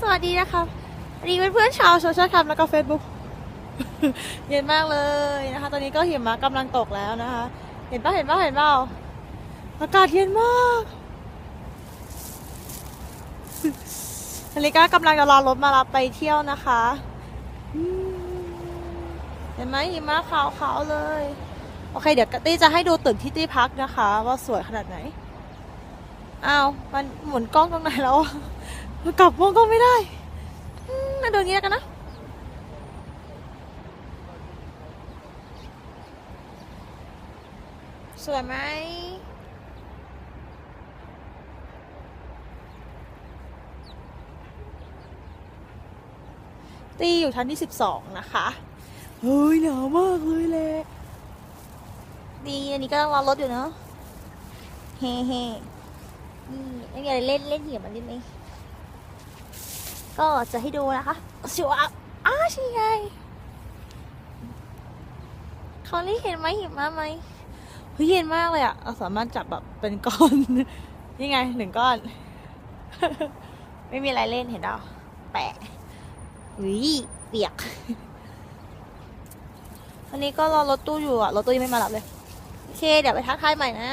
สวัสดีนะคะสวัสดีเพื่อนๆชาวโซเชียลแคมแล้วก็เฟซบุ๊กเย็นมากเลยนะคะ ตอนนี้ก็หิมะกำลังตกแล้วนะคะ เห็นปะเห็นปะเห็นเปล่าอากาศเย็นมากนาฬิกากำลังจะรอรถมารับไปเที่ยวนะคะเห็นไหมหิมะขาวๆเลย โอเค เดี๋ยวตี้จะให้ดูตึกที่ตี้พักนะคะ ว่าสวยขนาดไหน อ้าวมันหมุนกล้องตรงไหนแล้วอะกลับมองกล้องไม่ได้อืมมาดูอย่างนี้แล้วกันนะสวยไหมตีอยู่ชั้นที่สิบสองนะคะ เฮ้ยหนาวมากเลยแหละดีอันนี้ก็ต้องรอรถอยู่เนาะเฮ้เฮ้ นี่ไม่มีอะไรเล่นเล่นเหยียบมันนิดนึงก็จะให้ดูนะคะชิวอะอ้าใช่ไงเขาได้เห็นไหมเห็นมาไหมเฮ้ยเย็นมากเลยอะเราสามารถจับแบบเป็นก้อน นี่ไงหนึ่งก้อน ไม่มีอะไรเล่นเห็นเปล่าแปะอุ้ยเปียกวันนี้ก็รอรถตู้อยู่อะรถตู้ยังไม่มารับเลย โอเค เดี๋ยวไปทักทายใหม่นะ